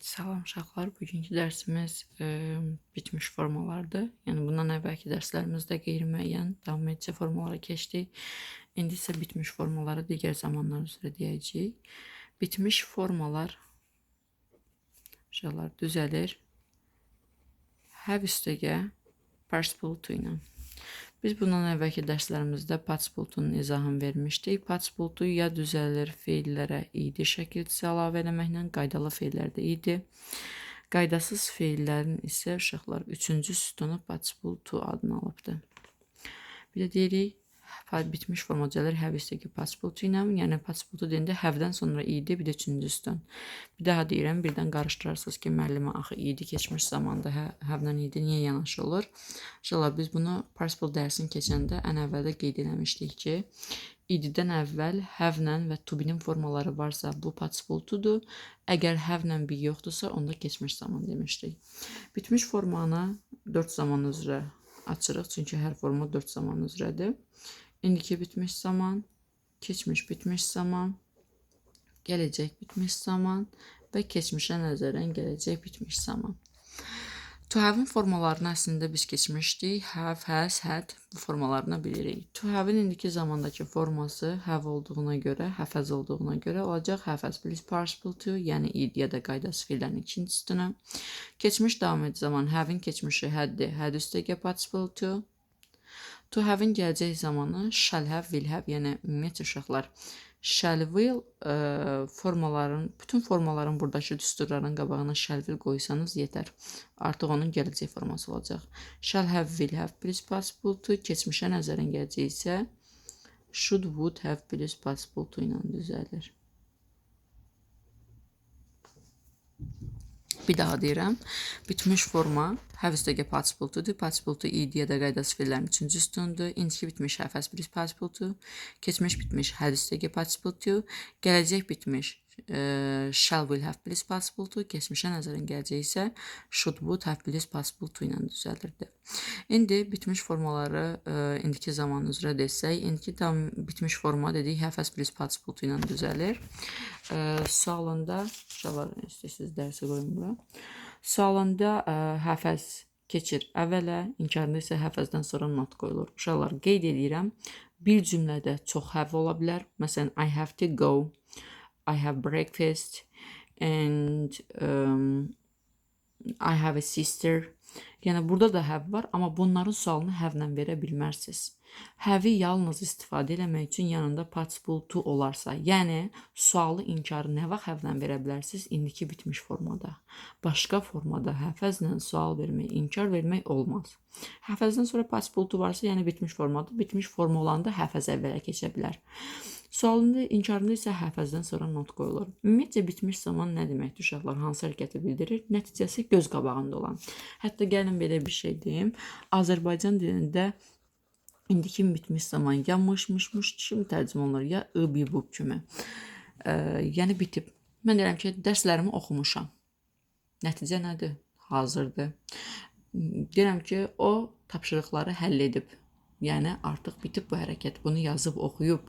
Salam uşaqlar, bugünkü dərsimiz e, bitmiş formalardır. Yəni bundan əvvəlki dərslərimizdə qeyri-müəyyən davam edici formalara keçdik. İndi isə bitmiş formaları digər zamanlar üzrə deyəcəyik. Bitmiş formalar uşaqlar düzəlir. Have üstəgə participle to ilə. Biz bundan əvvəlki dərslərimizdə participle-un izahını vermişdik. Participle ya düzəlir feillərə idi şəkilçisi əlavə eləməklə, qaydalı feillərdə idi. Qaydasız feillərin isə uşaqlar 3-cü sütunu participle adını alıbdı. Bir də deyirik bitmiş forma düzəlir have üstəki participle ilə, yəni participle deyəndə have-dən sonra idi, bir də 3-cü sütun. Bir daha deyirəm, birdən qarışdırarsınız ki, müəllimə axı idi keçmiş zamanda hə, have-dən idi, niyə yanaşı olur? İnşallah biz bunu participle dərsini keçəndə ən əvvəldə qeyd etmişdik ki, id-dən əvvəl have-lə və to be-nin formaları varsa bu participle to-dur. Əgər have-lə be yoxdursa, onda keçmiş zaman demişdik. Bitmiş formanı 4 zaman üzrə açırıq, çünki hər forma 4 zaman üzrədir. İndiki bitmiş zaman, keçmiş bitmiş zaman, gələcək bitmiş zaman və keçmişə nəzərən gələcək bitmiş zaman. To have-in formalarını əslində biz keçmişdik. Have, has, had formalarını bilirik. To have-in indiki zamandakı forması have olduğuna görə, have has olduğuna görə olacaq. Have has plus participle to, yəni id ya da qaydası fiillərin ikinci sütunu. Keçmiş davam edici zaman have-in keçmişi had-dir. Had üstəgə participle to. To have-in gələcək zamanı shall have, will have, yəni ümumiyyətlə uşaqlar will ə, formaların, bütün formaların buradakı düsturların qabağına will qoysanız yetər. Artıq onun gələcək forması olacaq. Shall have, will have plus participle to keçmişə nəzərən gələcək isə should, would have plus participle to ilə düzəlir. Bir daha deyirəm. Bitmiş forma have üstəgə participle to-dur. Participle to id ya da qaydası fiillərin üçüncü sütunudur. İndiki bitmiş have has plus participle to. Keçmiş bitmiş had üstəgə participle to. Gələcək bitmiş shall will have plus participle to. Keçmişə nəzərən gələcək isə should would have plus participle to ilə düzəldirdi. İndi bitmiş formaları e, indiki zaman üzrə desək, indiki tam bitmiş forma dedik have has plus participle to ilə düzəlir. E, sualında uşaqlar istəyirsiniz dərsi qoyun bura. Sualında ə, həfəz keçir əvvələ, inkarında isə həfəzdən sonra not qoyulur. Uşaqlar qeyd edirəm, bir cümlədə çox have ola bilər. Məsələn, I have to go, I have breakfast and um, I have a sister. Yəni burada da have var, amma bunların sualını have-lə. Have-i yalnız istifadə etmək üçün yanında participle to olarsa, yəni sualı inkarı nə vaxt have-lə verə bilərsiniz? İndiki bitmiş formada. Başqa formada həfəzlə sual vermək, inkar vermək olmaz. Həfəzdən sonra participle to varsa, yəni bitmiş formada, bitmiş forma olanda həfəz əvvələ keçə bilər. Sualında, inkarında isə həfəzdən sonra not qoyulur. Ümumiyyətcə bitmiş zaman nə deməkdir uşaqlar? Hansı hərəkəti bildirir? Nəticəsi göz qabağında olan. Hətta gəlin belə bir şey deyim. Azərbaycan dilində indiki bitmiş zaman ya mış mış mış kimi tərcümə olunur, ya ı bi bu kimi. Ə, yəni bitib. Mən deyirəm ki, dərslərimi oxumuşam. Nəticə nədir? Hazırdır. Deyirəm ki, o tapşırıqları həll edib. Yəni artıq bitib bu hərəkət. Bunu yazıb, oxuyub.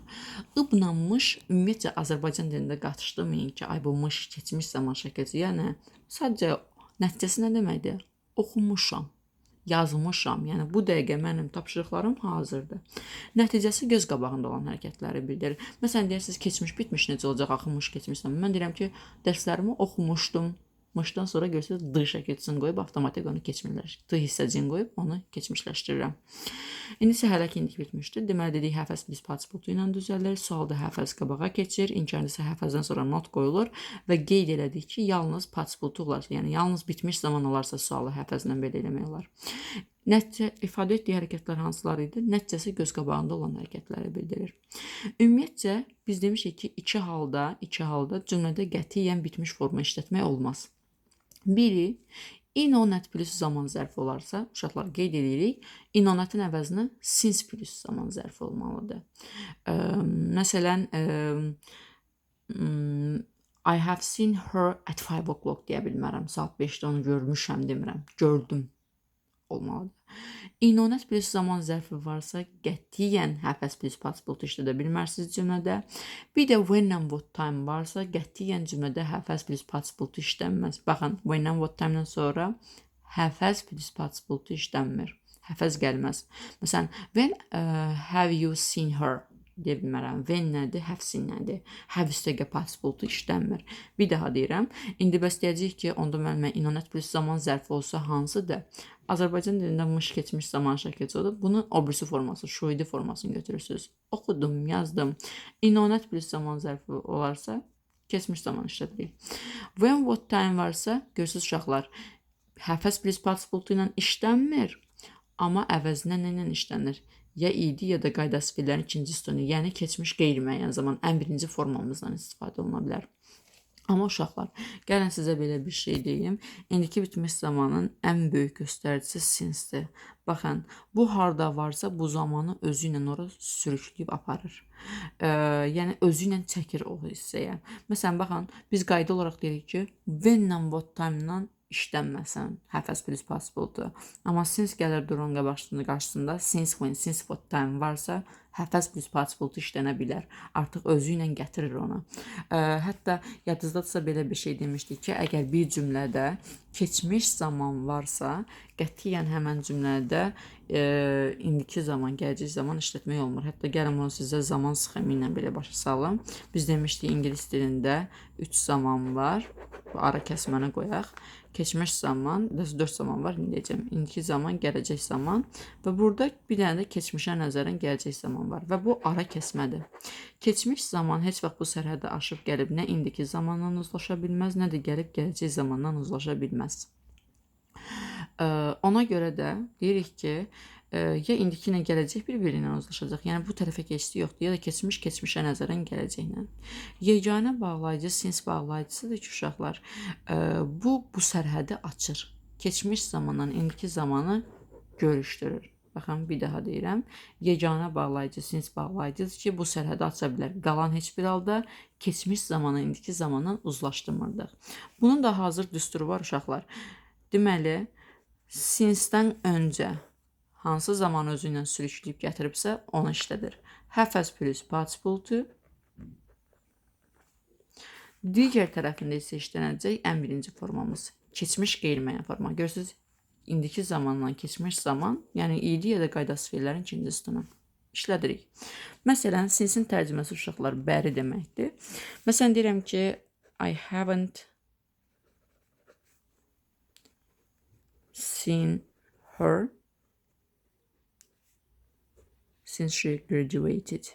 İbla mış ümumiyyətcə Azərbaycan dilində qatışdırmayın ki, ay bu mış keçmiş zaman şəkilsi. Yəni sadəcə nəticəsi nə deməkdir? Oxumuşam, yazmışam. Yəni bu dəqiqə mənim tapşırıqlarım hazırdır. Nəticəsi göz qabağında olan hərəkətləri bildirir. Məsələn deyirsiniz keçmiş bitmiş necə olacaq axımış keçmişsən. Mən deyirəm ki, dərslərimi oxumuşdum. Mışdan sonra görürsüz d şəkilçisini qoyub avtomatik onu keçmişləş. D hissəciyini qoyub onu keçmişləşdirirəm. İndi isə hələ ki indiki bitmişdir. Deməli dedik həfəz biz participle ilə düzəlir. Sualda həfəz qabağa keçir. İnkarda isə həfəzdən sonra not qoyulur və qeyd elədik ki, yalnız participle olarsa, yəni yalnız bitmiş zaman olarsa sualı həfəzlə belə eləmək olar. Nəticə ifadə etdiyi hərəkətlər hansılar idi? Nəticəsi göz qabağında olan hərəkətləri bildirir. Ümumiyyətcə biz demişik ki, iki halda, iki halda cümlədə qətiyyən bitmiş forma işlətmək olmaz. Biri inonət plus zaman zərfi olarsa, uşaqlar qeyd edirik, inonətin əvəzinə since plus zaman zərfi olmalıdır. Ə, məsələn, ə, mm, I have seen her at 5 o'clock deyə bilmərəm. Saat 5-də onu görmüşəm demirəm. Gördüm. olmalıdır. İnonət plus zaman zərfi varsa, qətiyyən has plus participle işlədə bilmərsiniz cümlədə. Bir də when and what time varsa, qətiyyən cümlədə has plus participle işlənməz. Baxın, when and what time-dan sonra has plus participle işlənmir. Have has gəlməz. Məsələn, when uh, have you seen her? Deyə bilmərəm. When nədir? Seen nədir? Have üstəgə participle işlənmir. Bir daha deyirəm. İndi bəs deyəcəyik ki, onda müəllimə inonət plus zaman zərfi olsa hansıdır? Azərbaycan dilində mış keçmiş zaman şəkli olur. Bunun obrisi forması, şuidi formasını götürürsüz. Oxudum, yazdım. İnonət plus zaman zərfi olarsa keçmiş zaman işlədirik. When what time varsa, görürsüz uşaqlar, həfəz plus participle ilə işlənmir. Amma əvəzinə nə ilə işlənir? Ya idi ya da qaydası fiillərin ikinci sütunu, yəni keçmiş qeyri-müəyyən zaman ən birinci formamızdan istifadə oluna bilər. Amma uşaqlar, gəlin sizə belə bir şey deyim. İndiki bitmiş zamanın ən böyük göstəricisi since-dir. Baxın, bu harda varsa bu zamanı özü ilə ora sürükləyib aparır. E, yəni özü ilə çəkir o hissəyə. Məsələn, baxın, biz qayda olaraq deyirik ki, when-lə what time-la işlənməsən, have as plus possible-dur. Amma since gəlir durun qabaqsında qarşısında since when, since what time varsa, have as plus possible işlənə bilər. Artıq özü ilə gətirir onu. Ə, hətta yadınızdadsa belə bir şey demişdik ki, əgər bir cümlədə keçmiş zaman varsa, qətiyyən həmən cümlədə e, indiki zaman, gələcək zaman işlətmək olmur. Hətta gəlin bunu sizə zaman sxemi ilə belə başa salım. Biz demişdik ingilis dilində 3 zaman var. Bu ara kəsməni qoyaq. Keçmiş zaman, 4 zaman var indi deyəcəm. İndiki zaman, gələcək zaman və burada bir dənə də keçmişə nəzərən gələcək zaman var və bu ara kəsmədir. Keçmiş zaman heç vaxt bu sərhədi aşıb gəlib nə indiki zamandan uzlaşa bilməz, nə də gəlib gələcək zamandan uzlaşa bilməz. Ə, ona görə də deyirik ki, ə, ya indiki ilə gələcək bir-biri ilə uzlaşacaq. Yəni bu tərəfə keçdi yoxdur, ya da keçmiş keçmişə nəzərən gələcəklə. Yeganə bağlayıcı since bağlayıcısıdır ki, uşaqlar, ə, bu bu sərhədi açır. Keçmiş zamanla indiki zamanı görüşdürür. Baxın, bir daha deyirəm. Yeganə bağlayıcı since bağlayıcıdır ki, bu sərhədi aça bilər. Qalan heç bir halda keçmiş zamanı indiki zamanla uzlaşdırmırdıq. Bunun da hazır düsturu var uşaqlar. Deməli, since-dən öncə hansı zaman özü ilə sürükləyib gətiribsə, onu işlədir. As plus participle Digər tərəfində isə işlənəcək ən birinci formamız. Keçmiş qeyri-müəyyən forma. Görürsüz, indiki zamanla keçmiş zaman, yəni idi ya da qaydası feillərin ikinci sütunu işlədirik. Məsələn, sinsin tərcüməsi uşaqlar bəri deməkdir. Məsələn, deyirəm ki, I haven't seen her since she graduated.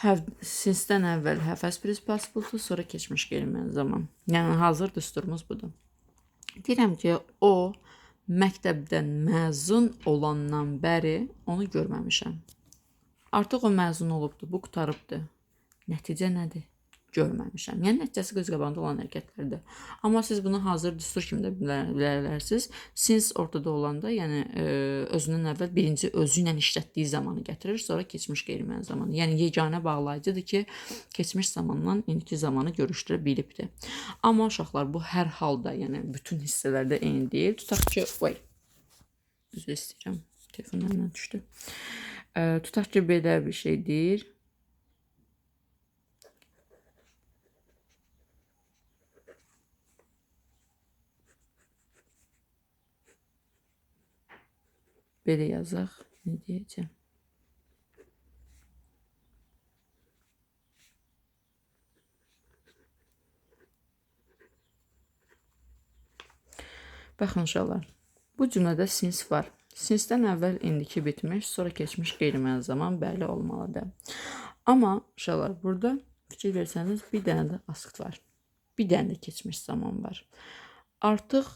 Have since-dən əvvəl plus possible-dur, sonra keçmiş gəlməyən zaman. Yəni hazır düsturumuz budur. Deyirəm ki, o məktəbdən məzun olandan bəri onu görməmişəm. Artıq o məzun olubdu, bu qutarıbdı. Nəticə nədir? Görməmişəm. Yəni nəticəsi göz qabağında olan hərəkətlərdir. Amma siz bunu hazır düstur kimi də bilə bilərsiniz. Since ortada olanda, yəni e, özündən əvvəl birinci özü ilə işlətdiyi zamanı gətirir, sonra keçmiş qeyri-müəyyən zamanı. Yəni yeganə bağlayıcıdır ki, keçmiş zamanla indiki zamanı görüşdürə bilibdir. Amma uşaqlar bu hər halda, yəni bütün hissələrdə eyni deyil. Tutaq ki, vay. Üzr istəyirəm. Telefon əlimdən düşdü. E, tutaq ki, belə bir şey deyir. Belə yazaq. Nə deyəcəm? Baxın uşaqlar. Bu cümlədə since var. Since-dən əvvəl indiki bitmiş, sonra keçmiş qeyri-müəyyən zaman bəli olmalıdır. Amma uşaqlar burada fikir versəniz bir dənə də askıt var. Bir dənə də keçmiş zaman var. Artıq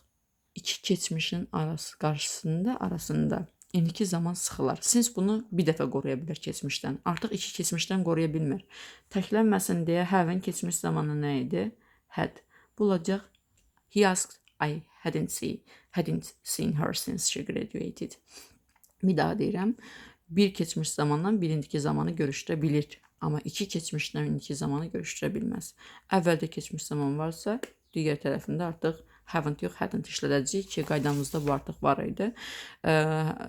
iki keçmişin arası qarşısında arasında indiki zaman sıxılar. Since bunu bir dəfə qoruya bilər keçmişdən. Artıq iki keçmişdən qoruya bilmir. Təklənməsin deyə have-in keçmiş zamanı nə idi? Had. Bu olacaq he asked I hadn't see hadn't seen her since she graduated. Bir daha deyirəm. Bir keçmiş zamandan bir indiki zamanı görüşdürə bilir. Amma iki keçmişdən indiki zamanı görüşdürə bilməz. Əvvəldə keçmiş zaman varsa, digər tərəfində artıq haven't yox, hadn't işlədəcəyik ki, qaydamızda bu artıq var idi. Ə,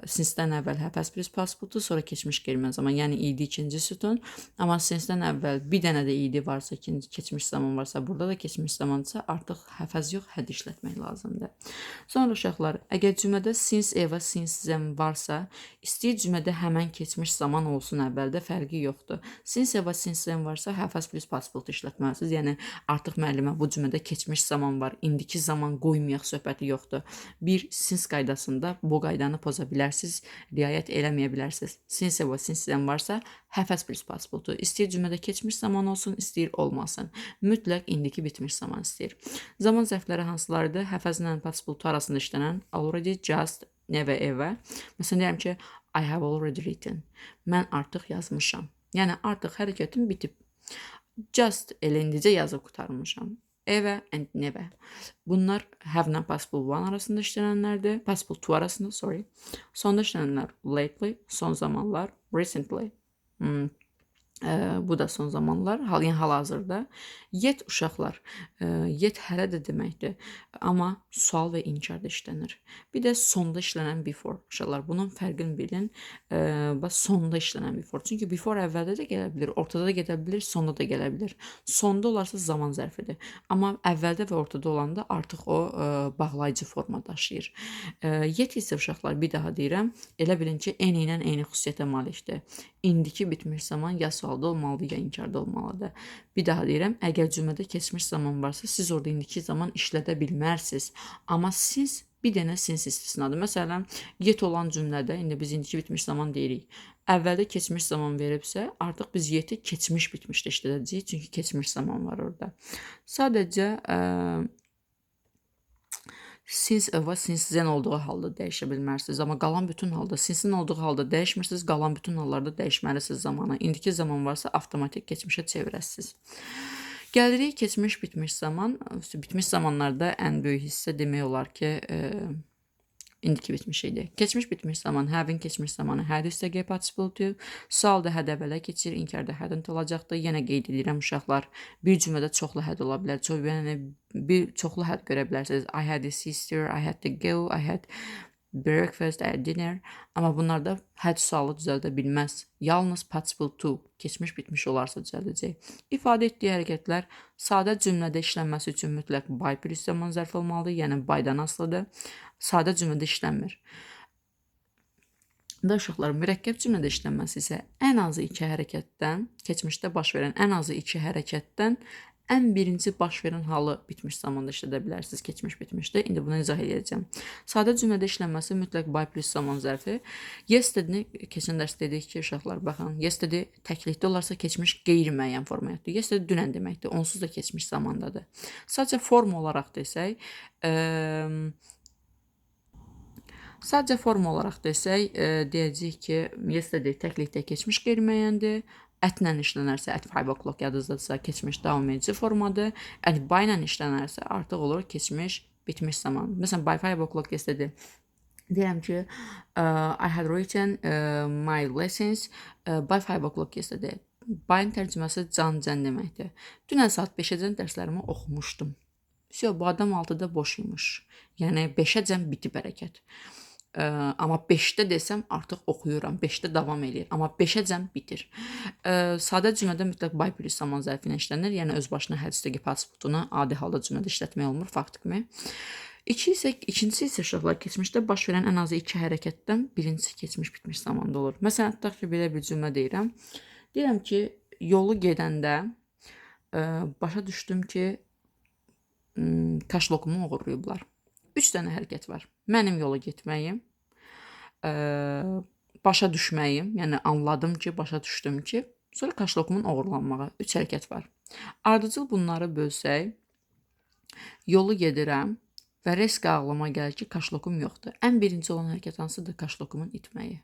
since-dən əvvəl have past past participle, sonra keçmiş gəlmə zaman, yəni id ikinci sütun. Amma since-dən əvvəl bir dənə də id varsa, ikinci keçmiş zaman varsa, burada da keçmiş zamansa artıq as yox, had işlətmək lazımdır. Sonra uşaqlar, əgər cümlədə since eva, since them varsa, istəyir cümlədə həmən keçmiş zaman olsun əvvəldə, fərqi yoxdur. Since eva, since them varsa, as plus possible işlətməlisiniz. Yəni artıq müəllimə bu cümlədə keçmiş zaman var, indiki zaman qoymayaq söhbəti yoxdur. Bir since qaydasında bu qaydanı poza bilərsiniz, riayət eləməyə bilərsiniz. Since eva, since them varsa, as plus possible-dur. İstəyir cümlədə keçmiş zaman olsun, istəyir olmasın. Mütləq indiki bitmiş zaman istəyir. Zaman zərfləri hansılardır? Participle to arasında işlənən already, just, never, ever. Məsələn deyirəm ki, I have already written. Mən artıq yazmışam. Yəni artıq hərəkətim bitib. Just elə indicə yazıb qurtarmışam. Ever and never. Bunlar have-lə possible one arasında işlənənlərdir. Possible two arasında, sorry. Sonda işlənənlər lately, son zamanlar, recently. Hmm. Ə, bu da son zamanlar, hal yəni hal-hazırda. Yet uşaqlar, ə, yet hələ də deməkdir, amma sual və inkarda işlənir. Bir də sonda işlənən before uşaqlar. Bunun fərqini bilin. Ə, bax sonda işlənən before. Çünki before əvvəldə də gələ bilər, ortada da gələ bilər, sonda da gələ bilər. Sonda olarsa zaman zərfidir. Amma əvvəldə və ortada olanda artıq o ə, bağlayıcı forma daşıyır. Ə, yet isə uşaqlar bir daha deyirəm, elə bilin ki, eyni ilə eyni xüsusiyyətə malikdir. İndiki bitmiş zaman ya sualda olmalıdır, ya inkarda olmalıdır. Bir daha deyirəm, əgər cümlədə keçmiş zaman varsa, siz orada indiki zaman işlədə bilmərsiniz. Amma siz bir dənə since istisnadır. Məsələn, yet olan cümlədə indi biz indiki bitmiş zaman deyirik. Əvvəldə keçmiş zaman veribsə, artıq biz yeti keçmiş bitmişdə işlədəcəyik, çünki keçmiş zaman var orada. Sadəcə ə, since eva since-dən olduğu halda dəyişə bilmərsiniz, amma qalan bütün halda since-in olduğu halda dəyişmirsiniz, qalan bütün hallarda dəyişməlisiniz zamanı. İndiki zaman varsa avtomatik keçmişə çevirəsiniz. Gəlirik keçmiş bitmiş zaman. Bitmiş zamanlarda ən böyük hissə demək olar ki, e, indiki bitmiş idi. Keçmiş bitmiş zaman, having keçmiş zamanı had üstəgə participle to, sualda had əvvələ keçir, inkarda hadn't olacaqdır. Yenə qeyd edirəm uşaqlar, bir cümlədə çoxlu had ola bilər. Çox yəni bir çoxlu had görə bilərsiniz. I had a sister, I had to go, I had breakfast, dinner. Amma bunlarda had sualı düzəldə bilməz. Yalnız participle to keçmiş bitmiş olarsa düzəldəcək. İfadə etdiyi hərəkətlər sadə cümlədə işlənməsi üçün mütləq by plus zaman zərfi olmalıdır, yəni by-dan asılıdır. Sadə cümlədə işlənmir. Da uşaqlar mürəkkəb cümlədə işlənməsi isə ən azı 2 hərəkətdən, keçmişdə baş verən ən azı 2 hərəkətdən ən birinci baş verən halı bitmiş zamanda işlədə bilərsiniz, keçmiş bitmişdə. İndi bunu izah edəcəm. Sadə cümlədə işlənməsi mütləq by plus zaman zərfi. Yesterday keçən dərsdə dedik ki, uşaqlar baxın, yesterday təklikdə olarsa keçmiş qeyri-müəyyən formadır. Yesterday dünən deməkdir. Onsuz da keçmiş zamandadır. Sadəcə forma olaraq desək, ə, Sadəcə forma olaraq desək, e, deyəcəyik ki, yesterday təklikdə keçmiş qeyri-müəyyəndir. Ətlə işlənərsə, 5 o'clock yadınızdadırsa, keçmiş davam edici formadır. By ilə işlənərsə, artıq olur keçmiş bitmiş zaman. Məsələn, by 5 o'clock yesterday deyirəm ki, uh, I had written uh, my lessons uh, by 5 o'clock yesterday. By-ın tərcüməsi can-can deməkdir. Dünən saat 5-əcən dərslərimi oxumuşdum. Vəsiyo, bu adam 6-da boş imiş. Yəni 5-əcən bitib hərəkət. Ə, amma 5-də desəm artıq oxuyuram. 5-də davam eləyir. Amma 5-əcən bitir. Ə, sadə cümlədə mütləq by plus zaman zərfi ilə işlənir. Yəni öz başına hədisdəki partipunu adi halda cümlədə işlətmək olmur fakt kimi. İki isə ikincisi isə uşaqlar keçmişdə baş verən ən azı 2 hərəkətdən birincisi keçmiş bitmiş zamanda olur. Məsələn, tutaq ki, belə bir cümlə deyirəm. Deyirəm ki, yolu gedəndə ə, başa düşdüm ki, kaşlokumu oğurlayıblar. 3 dənə hərəkət var. Mənim yola getməyim, ə, başa düşməyim, yəni anladım ki, başa düşdüm ki, sonra kaşlokumun oğurlanmağı. 3 hərəkət var. Ardıcıl bunları bölsək, yolu gedirəm və resk ağlıma gəlir ki, kaşlokum yoxdur. Ən birinci olan hərəkət hansıdır? Kaşlokumun itməyi.